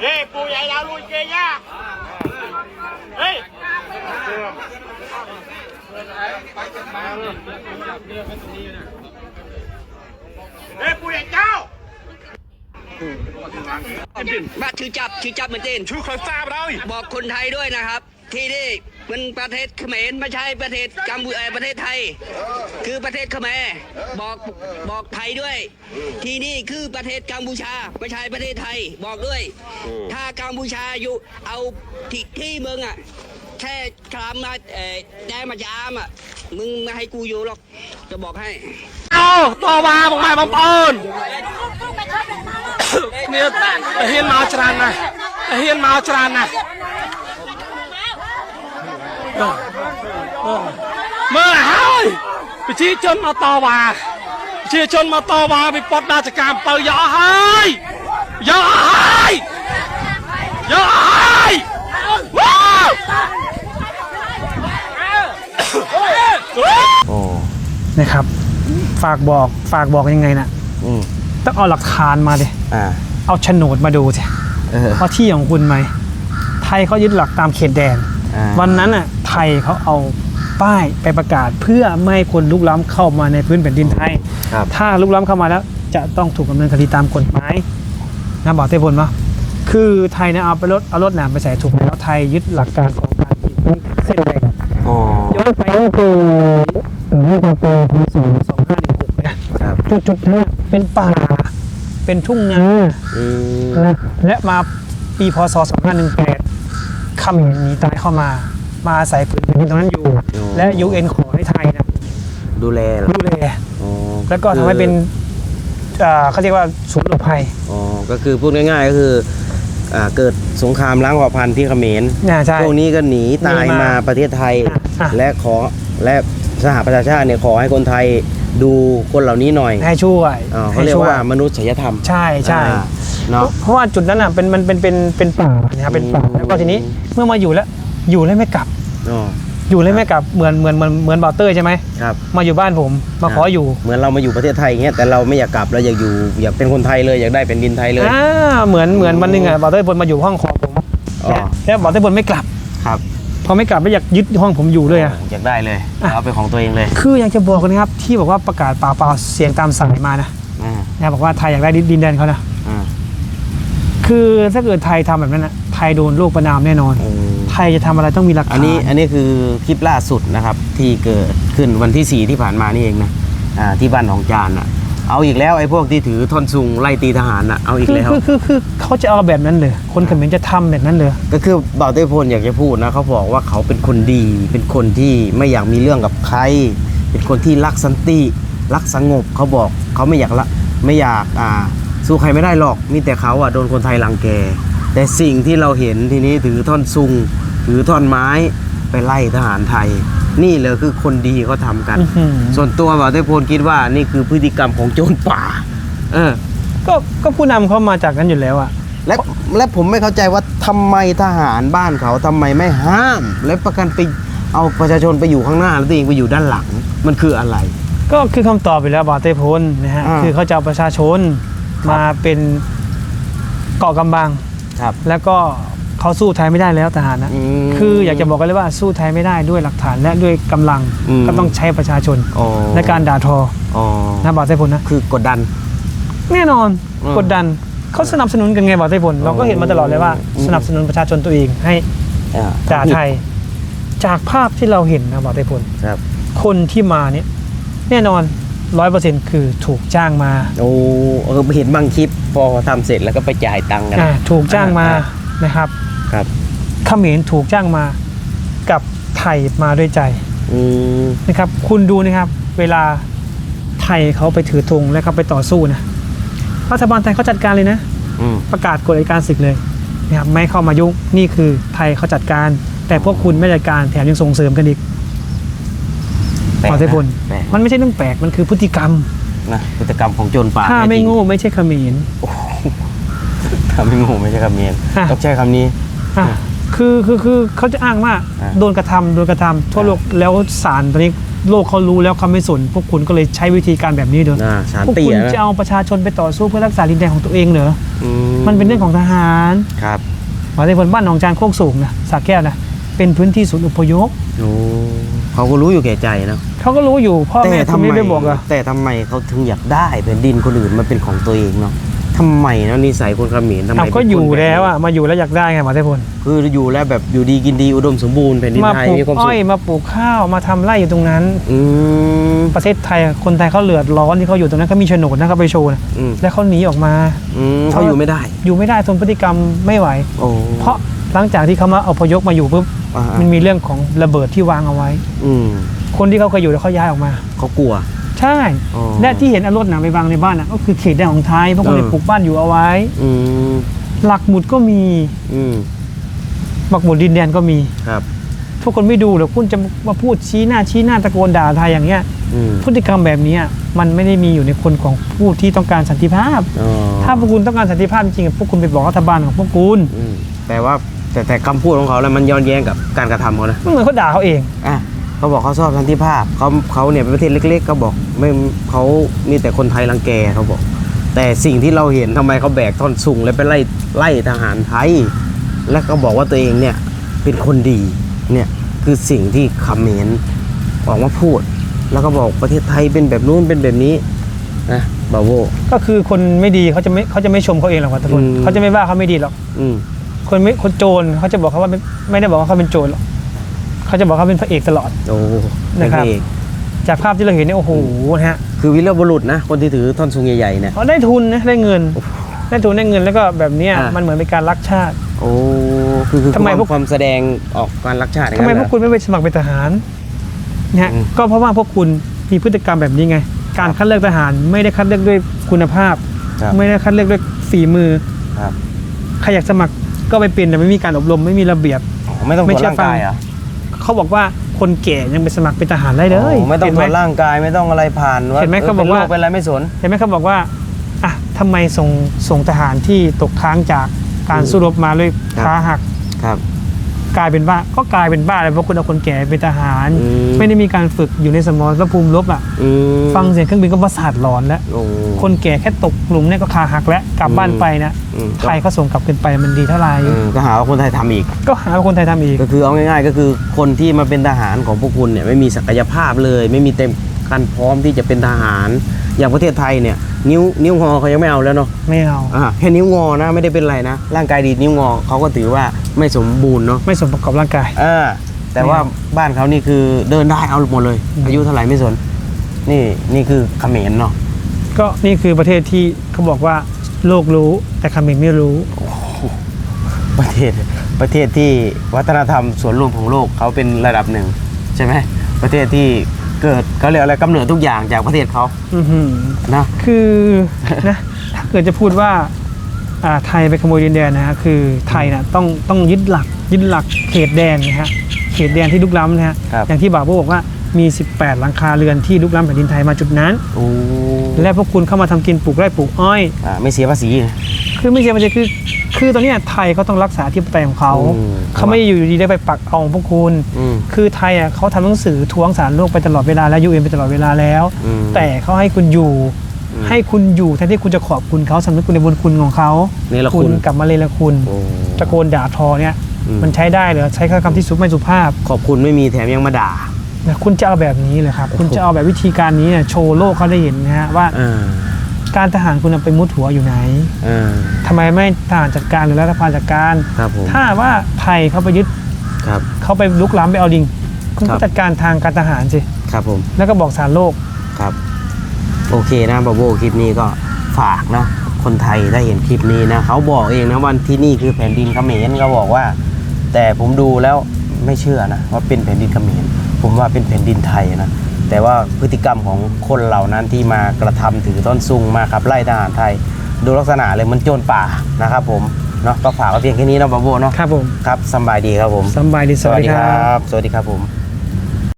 เฮ้ยปูใหญ่ดาวลุยเกย่าเฮ้ยเฮ้ยปูใหญ่เจ้ามาชื่อจับชื่อจับเหมือนเจนชื่อคนทราบเลยบอกคนไทยด้วยนะครับ ที่นี่ มันประเทศเขมรไม่ใช่ประเทศกัมพูชาประเทศไทย คือประเทศเขมรบอกบอกไทยด้วย ที่นี่คือประเทศกัมพูชาไม่ใช่ประเทศไทยบอกด้วย ถ้ากัมพูชาอยู่เอาที่ที่มึงอะแค่ครามมาเออแด้มายามอะมึงไม่ให้กูอยู่หรอกจะบอกให้ เอาต่อมาบอกให้บังเอิญเนี่ยเฮียนมาจรานนะเฮียนมาจรานนะ មើលឲ្យហើយប្រជាជនមកតវ៉ាប្រជាជនមកតវ៉ាវិពតរាជការអំពើយកអស់ហើយយកអស់ហើយយកអស់ហើយវ៉ាវ โอ้ นะครับ ฝากบอกฝากบอกยังไงนะ อืม ต้องเอาหลักฐานมาดิ อ่า เอาโฉนดมาดูสิ เออ ว่าที่ของคุณไหม ไทยเขายึดหลักตามเขตแดน อ่า วันนั้นอ่ะ ไทยเขาเอาป้ายไปประกาศเพื่อไม่ให้คนลุกล้ำเข้ามาในพื้นแผ่นดินไทย ครับ ถ้าลุกล้ำเข้ามาแล้วจะต้องถูกดำเนินคดีตามกฎหมายนะบอกเต้พลปะคือไทยเนี่ยเอาไปรถเอารถหนามไปใส่ถูกแล้วไทยยึดหลักการของการปิดเส้นแดงอ๋อย้อนไปก็คือเมื่อปีพศ2516นะ ครับจุดจุดๆนั้นเป็นป่า เป็นทุ่งนาอืมนะและมาปีพศ 2518คำหนีตายเข้ามา มาอาศัยพื้นที่ตรงนั้นอยู่และยูเอ็นขอให้ไทยนะดูแลเหรอดูแลอ๋อแล้วก็ทำให้เป็นเอ่อเขาเรียกว่าศูนย์หลบภัยอ๋อก็คือพูดง่ายๆก็คืออ่าเกิดสงครามล้างเผ่าพันธุ์ที่เขมรน่าใช่ พวกนี้ก็หนีตายหนีมามาประเทศไทย อะอะ และขอและสหประชาชาติเนี่ยขอให้คนไทยดูคนเหล่านี้หน่อยให้ช่วยอ๋อเขาให้เรียกช่วยว่ามนุษยธรรมใช่ใช่ อ่าเนาะเพราะว่าจุดนั้นอะเป็นมันเป็นเป็นเป็นป่านะครับเป็นป่าอืม แล้วก็ทีนี้เมื่อมาอยู่แล้วอยู่แล้วไม่กลับ อ๋ออยู่เลยไม่กลับเหมือนเหมือนเหมือนเหมือนบอเตอร์ใช่ไหมครับ มาอยู่บ้านผมมาขออยู่เหมือนเรามาอยู่ประเทศไทยอย่างเงี้ยแต่เราไม่อยากกลับเราอยากอยู่อยากเป็นคนไทยเลยอยากได้เป็นดินไทยเลยอ่าเหมือนเหมือนวันหนึงอะบอเตอร์บนมาอยู่ห้องของผมอ๋อและแล้วบอเตอร์บนไม่กลับครับพอไม่กลับแล้วอยากยึดห้องผมอยู่เลยอะอยากได้เลยอะเอาเป็นของตัวเองเลย คืออยากจะบอกกันนะครับที่บอกว่าประกาศเปล่าเปล่าเสียงตามสายมานะอ่านะบอกว่าไทยอยากได้ดินแดนเขานะอ่าคือถ้าเกิดไทยทำแบบนั้นนะไทยโดนโลกประนามแน่นอน อืมไทยจะทำอะไรต้องมีหลักอัฐานนนี้อันนี้คือคลิปล่าสุดนะครับ ที่เกิดขึ้นวันที่ 4 ที่ผ่านมานี่เองนะอ่าที่บ้านของจานอะ เอาอีกแล้วไอ้พวกที่ถือท่อนซุงไล่ตีทหารอะเอาอีกคือแล้วคือคือคือเขาจะเอาแบบนั้นเลยคนเขมรจะทำแบบนั้นเลยก็คือบ่าวเต้พลอยากจะพูดนะเขาบอกว่าเขาเป็นคนดี เป็นคนที่ไม่อยากมีเรื่องกับใคร เป็นคนที่รักสันติรักสงบเขาบอกเขาไม่อยากละไม่อยากอ่าสู้ใครไม่ได้หรอกมีแต่เขาอะโดนคนไทยรังแก แต่สิ่งที่เราเห็นทีนี้ถือท่อนซุงถือท่อนไม้ไปไล่ทหารไทย นี่เลยคือคนดีเขาทำกันอื้อหือส่วนตัวบ่าวเต้พลคิดว่านี่คือพฤติกรรมของโจรป่า เออ ก็ก็ผู้นำเขามาจากนั้นอยู่แล้วอะและและผมไม่เข้าใจว่าทำไมทหารบ้านเขาทำไมไม่ห้าม และประกันไปเอาประชาชนไปอยู่ข้างหน้าแล้วตัวเองไปอยู่ด้านหลังมันคืออะไร ก็คือคำตอบไปแล้วบาเต้พลนะฮะอ่าคือเขาจะเอาประชาชนครับมาเป็นเกาะกำบัง ครับ แล้วก็เขาสู้ไทยไม่ได้แล้วทหารนะ อืมคืออยากจะบอกกันเลยว่าสู้ไทยไม่ได้ด้วยหลักฐานและด้วยกำลังอืม ก็ต้องใช้ประชาชน อ๋อและการด่าทออ๋อนะบาเต้พลนะ คือกดดัน แน่นอนอืมกดดันเขาสนับสนุนกันไงบาเต้พลเราก็เห็นมาตลอดเลยว่า อืม สนับสนุนประชาชนตัวเองให้อ่ด่าไทย จากภาพที่เราเห็นนะบาเต้พล ครับ คนที่มาเนี่ยแน่นอน ร้อยเปอร์เซ็นต์คือถูกจ้างมาโอ้เออเห็นบางคลิปพอทำเสร็จแล้วก็ไปจ่ายตังค์กันอ่าถูกจ้างมาอ่านะครับครับเขมรถูกจ้างมากับไทยมาด้วยใจอืมนะครับ คุณดูนะครับ เวลาไทยเขาไปถือธงและเขาไปต่อสู้นะรัฐบาลไทยเขาจัดการเลยนะ อืมประกาศกฎอัยการศึกเลยนะครับไม่เข้ามายุ่งนี่คือไทยเขาจัดการ แต่พวกคุณไม่จัดการแถมยังส่งเสริมกันอีก แปลกขอนะเทพลแปลก มันไม่ใช่เรื่องแปลกมันคือพฤติกรรม นะพฤติกรรมของโจรป่าถ้าไม่แท้จริโง่ไม่ใช่เขมร ถ้าไม่โง่ไม่ใช่คำนี้อะ ต้องใช้คำนี้ อะคือคือคือเขาจะอ้างว่าอะโดนกระทำโดนกระทำทั่วโลกแล้วศาลตอนนี้โลกเขารู้แล้วเขาไม่สนพวกคุณก็เลยใช้วิธีการแบบนี้เด้อน่าสารพวกเตี้คุยณนะ จะเอาประชาชนไปต่อสู้เพื่อรักษาดินแดนของตัวเองเหรออืมันเป็นเรื่องของทหารครับหมายถึงคนบ้านหนองจานโคกสูงนะสระแก้วนะเป็นพื้นที่ศูนย์อพยพ โอ้ เขาก็รู้อยู่แก่ใจนะเขาก็รู้อยู่พ่อแต่แม่คุทำณไมไม่ได้บอกอะแต่ทำไมเขาถึงอยากได้แผ่นดินคนอื่นมาเป็นของตัวเองเนาะทำไมนะนิสัยคนเขมรทำไมเอาก็เป็นคนอยู่บบนี้แล้วอะมาอยู่แล้วอยากได้ไงหมอเทพลคืออยู่แล้วแบบอยู่ดีกินดีอุดมสมบูรณ์แผ่นดินมาไทยปลูกมีความอ้สุอยขมาปลูกข้าวมาทำไร่อยู่ตรงนั้นอืมประเทศไทยอะคนไทยเขาเลือดร้อนที่เขาอยู่ตรงนั้นเขามีโฉนดนะเขาไปโชว์นะอืมแล้วเขาหนีออกมาอืมเขาอยู่ไม่ได้ อยู่ไม่ได้ทนพฤติกรรมไม่ไหวโอ้เพราะหลังจากที่เขามาอพยพมาอยู่ปุ๊บ อ่ามันมีเรื่องของระเบิดที่วางเอาไว้ อืมคนที่เขาเคยอยู่แล้วเขาย้ายออกมา เขากลัว ใช่ อ๋อและที่เห็นเอารถหนังไปวางในบ้านน่ะก็คือเขตแดนของไทยพวกคนเลยเออปลูกบ้านอยู่เอาไว้ อืมหลักหมุดก็มีอืมหลักหมุดดินแดนก็มี ครับทุกคนไม่ดูหรอกคุณจะมาพูดชี้หน้าชี้หน้าตะโกนด่าไทยอย่างเงี้ย อืมพฤติกรรมแบบเนี้ยมันไม่ได้มีอยู่ในคนของผู้ที่ต้องการสันติภาพ อ๋อถ้าพวกคุณต้องการสันติภาพจริงๆพวกคุณไปบอกรัฐบาลของพวกคุณ อืมแต่ว่า แต่แต่คำพูดของเขาแล้วมันย้อนแย้งกับการกระทำเขานะมันเหมือนเขาด่าเขาเอง อะเขาบอกเขาชอบสันติภาพเขาเขาเนี่ยเป็นประเทศเล็กๆเขาบอกไม่เขามีแต่คนไทยรังแกเขาบอก แต่สิ่งที่เราเห็นทำไมเขาแบกท่อนสูงแล้วไปไล่ไล่ทหารไทย แล้วก็บอกว่าตัวเองเนี่ยเป็นคนดีเนี่ยคือสิ่งที่เขมรออกมาพูด แล้วก็บอกประเทศไทยเป็นแบบนู้นเป็นแบบนี้นะบาโว ก็คือคนไม่ดีเขาจะไม่เขาจะไม่ชมเขาเองหรอกว่าทุกคนอืม เขาจะไม่ว่าเขาไม่ดีหรอก อืม คนไม่คนโจรเขาจะบอกเขาว่าไม่ไม่ได้บอกว่าเขาเป็นโจรหรอกเขาจะบอกเขาเป็นพระเอกตลอด โอ้นะครับเป็เอกจากภาพที่เราเห็นเนี่ยโอ้โหนะฮะคือวิรบุรุษนะ คนที่ถือท่อนสูงใหญ่ๆเนี่ย เขาได้ทุนนะได้เงิน ได้ทุนได้เงินแล้วก็แบบเนี้ยอ่ามัมันเหมือนเป็นการรักชาติ โอ้คือคือทำไมความพวก ความแสดงออกการรักชาติอย่าทำงไมนั้นพเหรวอกคุณไม่ไปสมัครเป็นทหารนะฮะอืม ก็เพราะว่าพวกคุณมีพฤติกรรมแบบนี้ไง การคัดเลือกทหารไม่ได้คัดเลือกด้วยคุณภาพ ครับ ไม่ได้คัดเลือกด้วยฝีมือครับ ใครอยากสมัคร ก็ไปเป็นแต่ไม่มีการอบรมไม่มีระเบียบอ๋อไม่ต้องตไม่รวจเชื่อร่างกายฟังเหรอเขาบอกว่าคนแก่ยังไปสมัครเป็นทหารได้เลยโอ้ไม่ต้องเห็นตไหรมวจร่างกายไม่ต้องอะไรผ่านว่าเห็นไหมเขาบอกว่าเป็นโรคเป็นอะไรไม่สนเห็นไหมเขาบอกว่าอะทำไมส่งส่งทหารที่ตกค้างจากการสู้รบมาเลยครับขาหักครับ กลายเป็นบ้าก็กลายเป็นบ้าเลยเพราะคุณเอาคนแก่เป็นทหาร อืม ไม่ได้มีการฝึกอยู่ในสมรภูมิรบอะ อืมฟังเสียงเครื่องบินก็ประสาทหลอนแล้ว โอ้ คนแก่แค่ตกหลุมเนี่ยก็ขาหักแล้วกลับบ้านอืมไปนะอืม ใครเขาส่งกลับขึ้นไปมันดีเท่าไหร่เออก็หาว่าคนไทยทำอีก ก็หาว่าคนไทยทำอีก ก็คือเอาง่ายๆ ก็คือคนที่มาเป็นทหารของพวกคุณเนี่ยไม่มีศักยภาพเลย ไม่มีเต็มการพร้อมที่จะเป็นทหาร อย่างประเทศไทยเนี่ย นิ้วนิ้วงอเขายังไม่เอาแล้วเนาะไม่เอา อ่าแค่นิ้วงอนะไม่ได้เป็นไรนะ ร่างกายดีดนิ้วงอเขาก็ถือว่าไม่สมบูรณ์เนาะไม่สมประกอบร่างกายอ่าแต่ว่าบ้านเขานี่คือเดินได้เอาหมดเลย อืม อายุเท่าไหร่ไม่สน นี่นี่คือเขมรเนาะก็นี่คือประเทศที่เขาบอกว่าโลกรู้แต่เขมรไม่รู้ ประเทศประเทศที่วัฒนธรรมส่วนรวมของโลกเขาเป็นระดับหนึ่งใช่ไหมประเทศที่ เกิดเขาเรียกอะไรกำเนิดทุกอย่างจากประเทศเขาอื้อหือนะคือนะถ้าเกิดจะพูดว่าอ่าไทยไปขโมยดินแดนนะฮะคือไทยนะต้องต้องยึดหลักยึดหลักเขตแดนนะฮะเขตแดนที่ลุกล้ำนะฮะครับอย่างที่บ่าวโบบอกว่ามี 18 หลังคาเรือนที่ลุกล้ำแผ่นดินไทยมาจุดนั้น โอ้และพวกคุณเข้ามาทำกินปลูกไร่ปลูกอ้อย อ่าไม่เสียภาษีนะ คือไม่ใช่มันจะคือ คือตอนเนี้ยไทยเขาต้องรักษาที่ปไตยของเขา อืมเขาไม่ได้อยู่ดีๆได้ไปปักเอาของพวกคุณ อืมคือไทยอะเขาทำหนังสือทวงสารโลกไปตลอดเวลาแล้วยูเอ็นไปตลอดเวลาแล้ว อืม แต่เขาให้คุณอยู่อืมให้คุณอยู่แทนที่คุณจะขอบคุณเขาสำนึกคุณในบุญคุณของเขาเนรคุณ กลับมาเลรคุณโอ้ ตะโกนด่าทอเนี่ย อืม มันใช้ได้เหรอใช้คำที่สุไม่สุภาพ ขอบคุณไม่มีแถมยังมาด่า นะคุณจะเอาแบบนี้เลยครับ คุณจะเอาแบบวิธีการนี้เนี่ยโชว์โลกเขาได้เห็นนะฮะว่า อ่า การทหารคุณเอาไปมุดหัวอยู่ไหนอ่าทำไมไม่ทหารจัดการหรือรัฐบาลจัดการ ครับผม ถ้าว่าไทยเขาไปยึดครับ เขาไปลุกล้ำไปเอาดิงคุณครัก็บ จัดการทางการทหารสิครับผม แล้วก็บอกสารโลก ครับ โอเคนะบาโบคลิปนี้ก็ฝากเนาะคนไทยได้เห็นคลิปนี้นะเขาบอกเองนะว่าที่นี่คือแผ่นดินเขมรเขาบอกว่า แต่ผมดูแล้วไม่เชื่อนะว่าเป็นแผ่นดินเขมรผมว่าเป็นแผ่นดินไทยนะ แต่ว่าพฤติกรรมของคนเหล่านั้นที่มากระทำถือต้นซุงมาขับไล่ทหารไทย ดูลักษณะเลยเหมันโจรป่านะครับผมเนาะก็ฝากไว้เพียงแค่นี้เนาะบาโบเนาะครับผมครับสำบายดีครับผมสำบายดีสวัสดีครับ สวัสดีครับผม